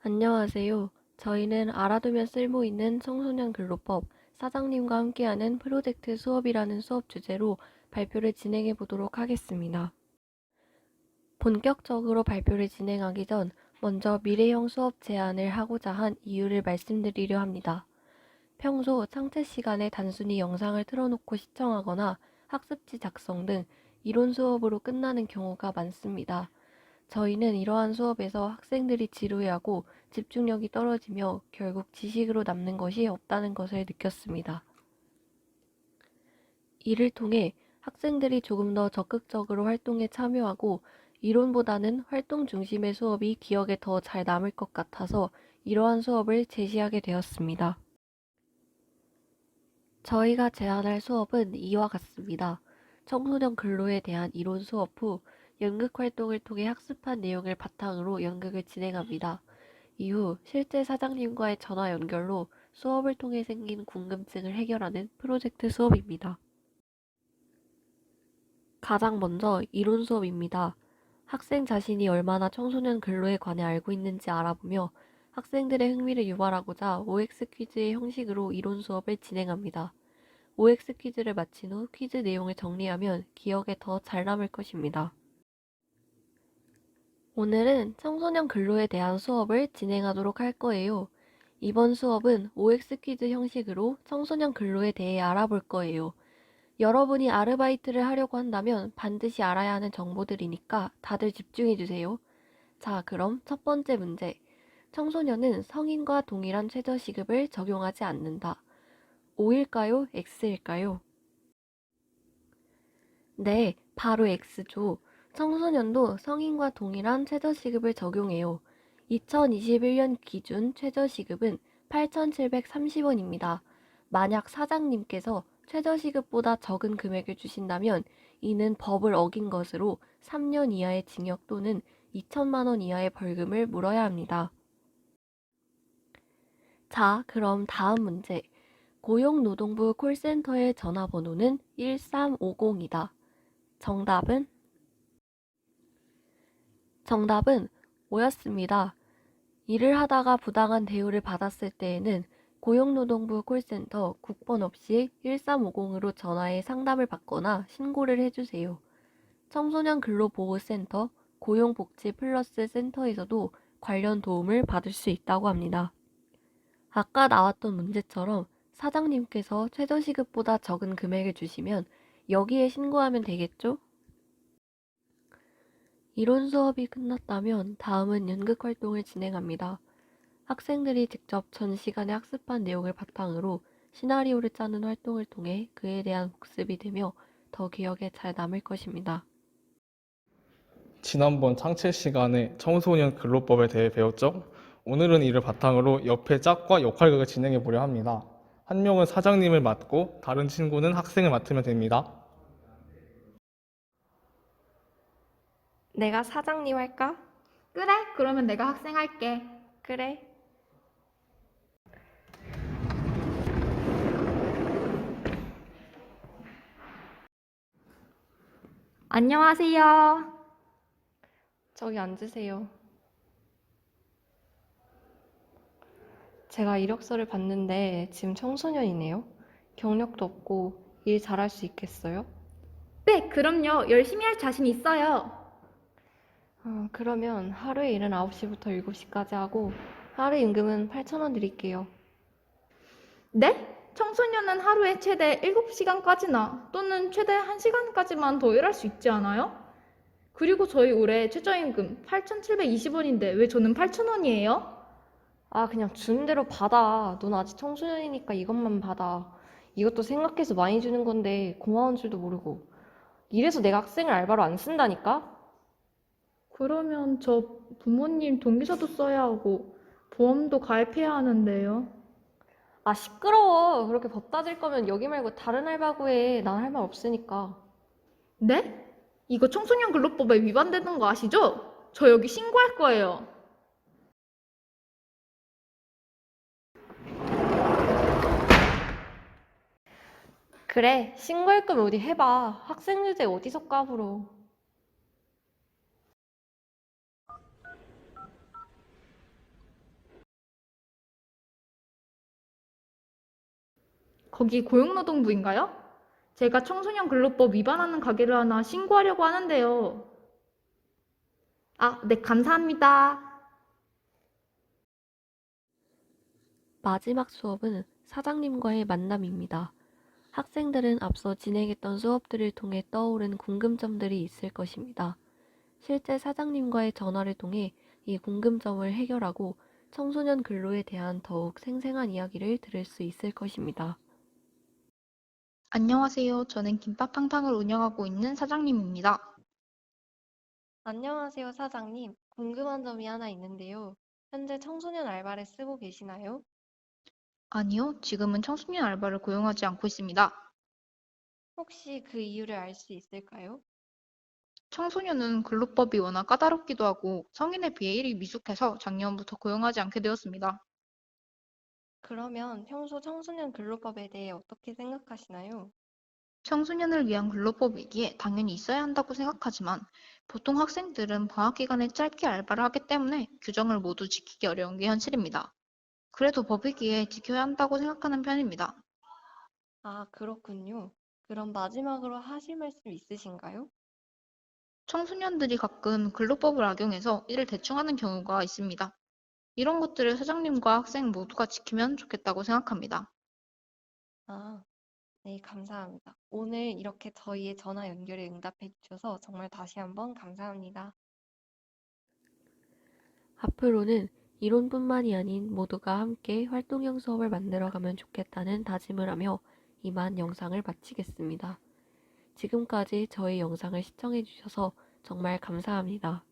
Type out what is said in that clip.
안녕하세요. 저희는 알아두면 쓸모 있는 청소년 근로법 사장님과 함께하는 프로젝트 수업이라는 수업 주제로 발표를 진행해 보도록 하겠습니다. 본격적으로 발표를 진행하기 전 먼저 미래형 수업 제안을 하고자 한 이유를 말씀드리려 합니다. 평소 창체 시간에 단순히 영상을 틀어놓고 시청하거나 학습지 작성 등 이론 수업으로 끝나는 경우가 많습니다. 저희는 이러한 수업에서 학생들이 지루해하고 집중력이 떨어지며 결국 지식으로 남는 것이 없다는 것을 느꼈습니다. 이를 통해 학생들이 조금 더 적극적으로 활동에 참여하고 이론보다는 활동 중심의 수업이 기억에 더 잘 남을 것 같아서 이러한 수업을 제시하게 되었습니다. 저희가 제안할 수업은 이와 같습니다. 청소년 근로에 대한 이론 수업 후 연극 활동을 통해 학습한 내용을 바탕으로 연극을 진행합니다. 이후 실제 사장님과의 전화 연결로 수업을 통해 생긴 궁금증을 해결하는 프로젝트 수업입니다. 가장 먼저 이론 수업입니다. 학생 자신이 얼마나 청소년 근로에 관해 알고 있는지 알아보며 학생들의 흥미를 유발하고자 OX 퀴즈의 형식으로 이론 수업을 진행합니다. OX 퀴즈를 마친 후 퀴즈 내용을 정리하면 기억에 더 잘 남을 것입니다. 오늘은 청소년 근로에 대한 수업을 진행하도록 할 거예요. 이번 수업은 OX 퀴즈 형식으로 청소년 근로에 대해 알아볼 거예요. 여러분이 아르바이트를 하려고 한다면 반드시 알아야 하는 정보들이니까 다들 집중해 주세요. 자, 그럼 첫 번째 문제. 청소년은 성인과 동일한 최저시급을 적용하지 않는다. O일까요? X일까요? 네, 바로 X죠. 청소년도 성인과 동일한 최저시급을 적용해요. 2021년 기준 최저시급은 8,730원입니다. 만약 사장님께서 최저시급보다 적은 금액을 주신다면 이는 법을 어긴 것으로 3년 이하의 징역 또는 2천만 원 이하의 벌금을 물어야 합니다. 자, 그럼 다음 문제. 고용노동부 콜센터의 전화번호는 1350이다. 정답은? 정답은 오였습니다. 일을 하다가 부당한 대우를 받았을 때에는 고용노동부 콜센터 국번 없이 1350으로 전화해 상담을 받거나 신고를 해주세요. 청소년 근로보호센터, 고용복지 플러스 센터에서도 관련 도움을 받을 수 있다고 합니다. 아까 나왔던 문제처럼 사장님께서 최저시급보다 적은 금액을 주시면 여기에 신고하면 되겠죠? 이론 수업이 끝났다면 다음은 연극 활동을 진행합니다. 학생들이 직접 전 시간에 학습한 내용을 바탕으로 시나리오를 짜는 활동을 통해 그에 대한 복습이 되며 더 기억에 잘 남을 것입니다. 지난번 창체 시간에 청소년 근로법에 대해 배웠죠? 오늘은 이를 바탕으로 옆에 짝과 역할극을 진행해 보려 합니다. 한 명은 사장님을 맡고 다른 친구는 학생을 맡으면 됩니다. 내가 사장님 할까? 그래, 그러면 내가 학생 할게. 그래. 안녕하세요. 저기 앉으세요. 제가 이력서를 봤는데 지금 청소년이네요. 경력도 없고 일 잘할 수 있겠어요? 네, 그럼요. 열심히 할 자신 있어요. 어, 그러면 하루에 일은 9시부터 7시까지 하고 하루 임금은 8,000원 드릴게요. 네? 청소년은 하루에 최대 7시간까지나 또는 최대 1시간까지만 더 일할 수 있지 않아요? 그리고 저희 올해 최저임금 8,720원인데 왜 저는 8,000원이에요? 아, 그냥 주는 대로 받아. 넌 아직 청소년이니까 이것만 받아. 이것도 생각해서 많이 주는 건데 고마운 줄도 모르고. 이래서 내가 학생을 알바로 안 쓴다니까? 그러면 저 부모님 동기서도 써야 하고 보험도 가입해야 하는데요. 아, 시끄러워. 그렇게 법 따질 거면 여기 말고 다른 알바 구해. 난 할 말 없으니까. 네? 이거 청소년 근로법에 위반되는 거 아시죠? 저 여기 신고할 거예요. 그래, 신고할 거면 어디 해봐. 학생 주제 어디서 까불어. 거기 고용노동부인가요? 제가 청소년 근로법 위반하는 가게를 하나 신고하려고 하는데요. 아, 네, 감사합니다. 마지막 수업은 사장님과의 만남입니다. 학생들은 앞서 진행했던 수업들을 통해 떠오른 궁금점들이 있을 것입니다. 실제 사장님과의 전화를 통해 이 궁금점을 해결하고 청소년 근로에 대한 더욱 생생한 이야기를 들을 수 있을 것입니다. 안녕하세요. 저는 김밥팡팡을 운영하고 있는 사장님입니다. 안녕하세요, 사장님. 궁금한 점이 하나 있는데요. 현재 청소년 알바를 쓰고 계시나요? 아니요, 지금은 청소년 알바를 고용하지 않고 있습니다. 혹시 그 이유를 알 수 있을까요? 청소년은 근로법이 워낙 까다롭기도 하고 성인에 비해 일이 미숙해서 작년부터 고용하지 않게 되었습니다. 그러면 평소 청소년 근로법에 대해 어떻게 생각하시나요? 청소년을 위한 근로법이기에 당연히 있어야 한다고 생각하지만 보통 학생들은 방학 기간에 짧게 알바를 하기 때문에 규정을 모두 지키기 어려운 게 현실입니다. 그래도 법이기에 지켜야 한다고 생각하는 편입니다. 아, 그렇군요. 그럼 마지막으로 하실 말씀 있으신가요? 청소년들이 가끔 근로법을 악용해서 일을 대충 하는 경우가 있습니다. 이런 것들을 사장님과 학생 모두가 지키면 좋겠다고 생각합니다. 아, 네, 감사합니다. 오늘 이렇게 저희의 전화 연결에 응답해 주셔서 정말 다시 한번 감사합니다. 앞으로는 이론뿐만이 아닌 모두가 함께 활동형 수업을 만들어가면 좋겠다는 다짐을 하며 이만 영상을 마치겠습니다. 지금까지 저희 영상을 시청해 주셔서 정말 감사합니다.